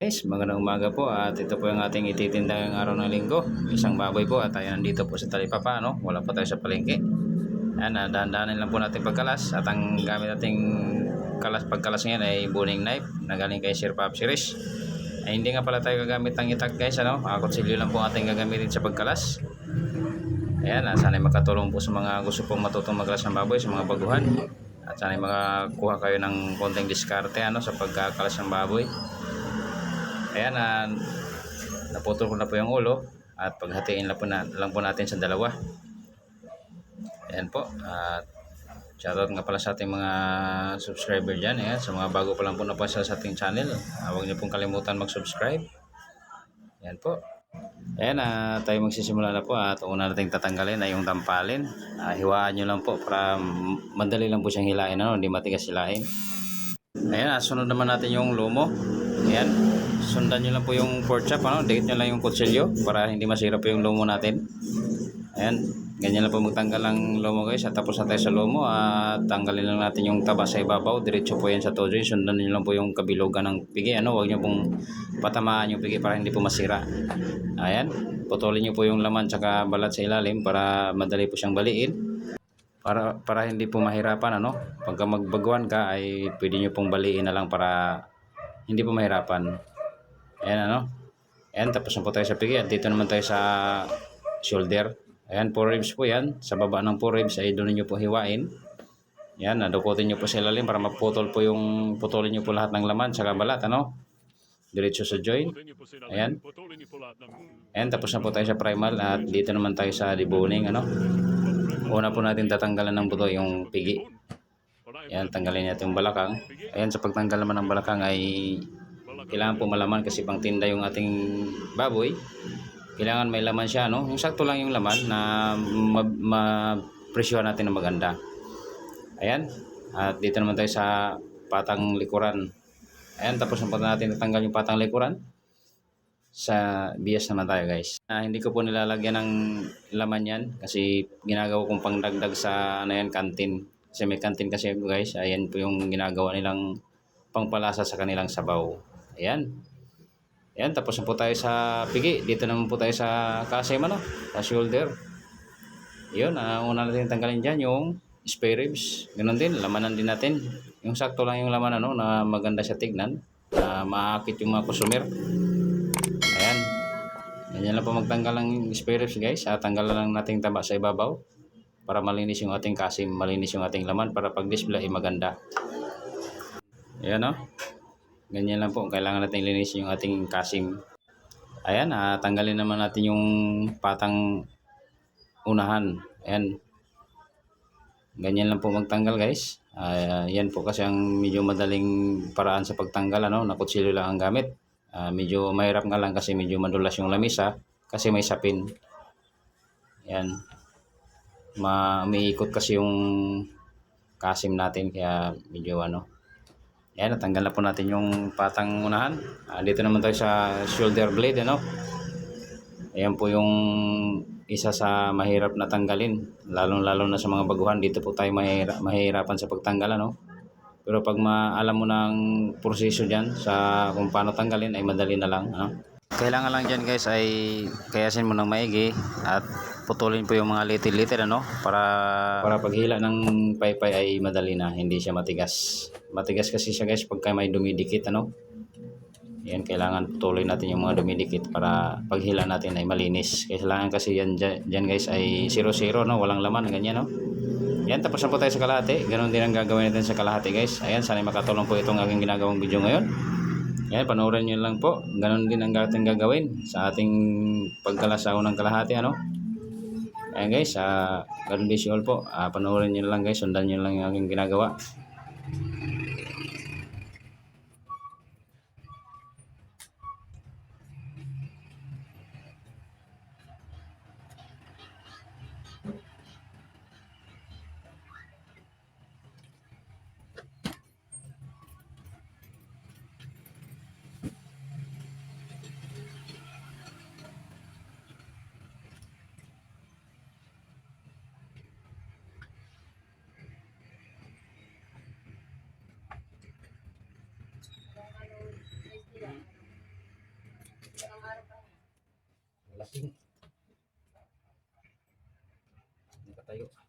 Guys, magandang umaga po at ito po yung ating ititinda ngayong araw ng linggo. Isang baboy po at tayo nandito po sa Talipapa, no? Wala po tayo sa palengke. Yan, ah, dahan-dahanin lang po natin pagkalas at ang gamit nating kalas pagkalas ngayon ay boning knife na galing kay Sir Pop Series. Ay, hindi nga pala tayo gagamit ng itak guys, ano? Uh, kutsilyo lang po ating gagamitin sa pagkalas. Ayan, ah, sana makatulong po sa mga gusto pong matutong magkalas ng baboy, sa mga baguhan. At sana makakuha kayo ng konting diskarte ano, sa pagkakalas ng baboy. Ayan, na naputol ko na po yung ulo at paghatiin lang po, na, lang po natin sa dalawa. Ayan po. At shoutout nga pala sa ating mga subscriber dyan. Ayan, sa mga bago pa lang po na po sa ating channel. Uh, huwag niyo pong kalimutan mag-subscribe. Ayan po. Ayan, uh, tayo magsisimula na po at una nating tatanggalin ay yung tampalin. Uh, hiwaan nyo lang po para madali lang po siyang hilain, ano? hindi matigas hilain. Ayan, uh, sunod naman natin yung lumo. Ayan, sundan nyo lang po yung pork chop, ano? dikit nyo lang yung kutsilyo para hindi masira po yung lumo natin. Ayan, ganyan lang po magtanggal ng lumo guys. At tapos na tayo sa lumo at tanggalin lang natin yung taba sa ibabaw. Diretso po yan sa tojoy. Sundan nyo lang po yung kabilugan ng pigi. Ano? Huwag nyo pong patamaan yung pigi para hindi po masira. Ayan, putulin nyo po yung laman tsaka balat sa ilalim para madali po siyang baliin para para hindi po mahirapan ano pagka magbaguan ka ay pwede nyo pong baliin na lang para hindi po mahirapan ayan ano? Ayan tapos na po tayo sa pigi. At dito naman tayo sa shoulder. Ayan 4 ribs po yan. Sa baba ng 4 ribs ay doon nyo po hiwain. Yan nadukutin nyo po sa ilalim para maputol po yung putulin nyo po lahat ng laman sa balat ano? Diretso sa joint. Ayan. Ayan tapos na po tayo sa primal. At dito naman tayo sa deboning ano? Una po natin tatanggalan ng buto yung pigi. Ayan, tanggalin natin yung balakang. Ayan, sa pagtanggal naman ng balakang ay kailangan po malaman kasi pang tinda yung ating baboy. Kailangan may laman siya, no? Yung sakto lang yung laman na ma-presyo natin na maganda. Ayan, at dito naman tayo sa patang likuran. Ayan, tapos na po natin natanggal yung patang likuran. Sa bias naman tayo guys. Uh, hindi ko po nilalagyan ng laman yan kasi ginagawa kong pangdagdag sa ano yan, kantin kasi may kantin kasi guys, ayan po yung ginagawa nilang pangpalasa sa kanilang sabaw. Ayan. Ayan, tapos na po tayo sa pigi. Dito naman po tayo sa kasim, ano? Sa shoulder. Yun, uh, una natin tanggalin dyan yung spare ribs. Ganun din, lamanan din natin. Yung sakto lang yung laman, ano, na maganda siya tignan. Na maakit yung mga customer. Ayan. Ganyan lang po magtanggal ng spare ribs guys. At tanggalan lang natin taba sa ibabaw para malinis yung ating kasim, malinis yung ating laman para pag-display ay maganda. Ayan o. Ganyan lang po. Kailangan natin linis yung ating kasim. Ayan, ah, tanggalin naman natin yung patang unahan. Ayan. Ganyan lang po magtanggal guys. Uh, yan po kasi ang medyo madaling paraan sa pagtanggal. Ano? Nakutsilyo lang ang gamit. Uh, medyo mahirap nga lang kasi medyo madulas yung lamisa kasi may sapin. Ayan ma umiikot kasi yung kasim natin kaya medyo ano yan natanggal na po natin yung patang unahan. Uh, dito naman tayo sa shoulder blade ano? Ayan po yung isa sa mahirap na tanggalin. Lalong lalo na sa mga baguhan dito po tayo mahira, mahirapan sa pagtanggal ano? Pero pag maalam mo ng proseso dyan sa kung paano tanggalin ay madali na lang ano kailangan lang dyan guys ay kayasin mo ng maigi at putulin po yung mga little-little ano para para paghila ng paypay ay madali na hindi siya matigas. Matigas kasi siya guys pagka may dumidikit ano. Yan kailangan putulin natin yung mga dumidikit para paghila natin ay malinis. Kailangan kasi yan dyan guys ay 0-0 no? Walang laman ganyan no? Yan tapos na po tayo sa kalahati. Ganun din ang gagawin natin sa kalahati guys. Ayan sana makatulong po itong aking ginagawang video ngayon yan, panoorin nyo lang po. Ganon din ang ating gagawin sa ating pagkalasaw ng kalahati. Ano? Ayan guys, uh, God bless you all po. Uh, panoorin nyo lang guys, sundan nyo lang yung aking ginagawa. Lasing. Nakatayo.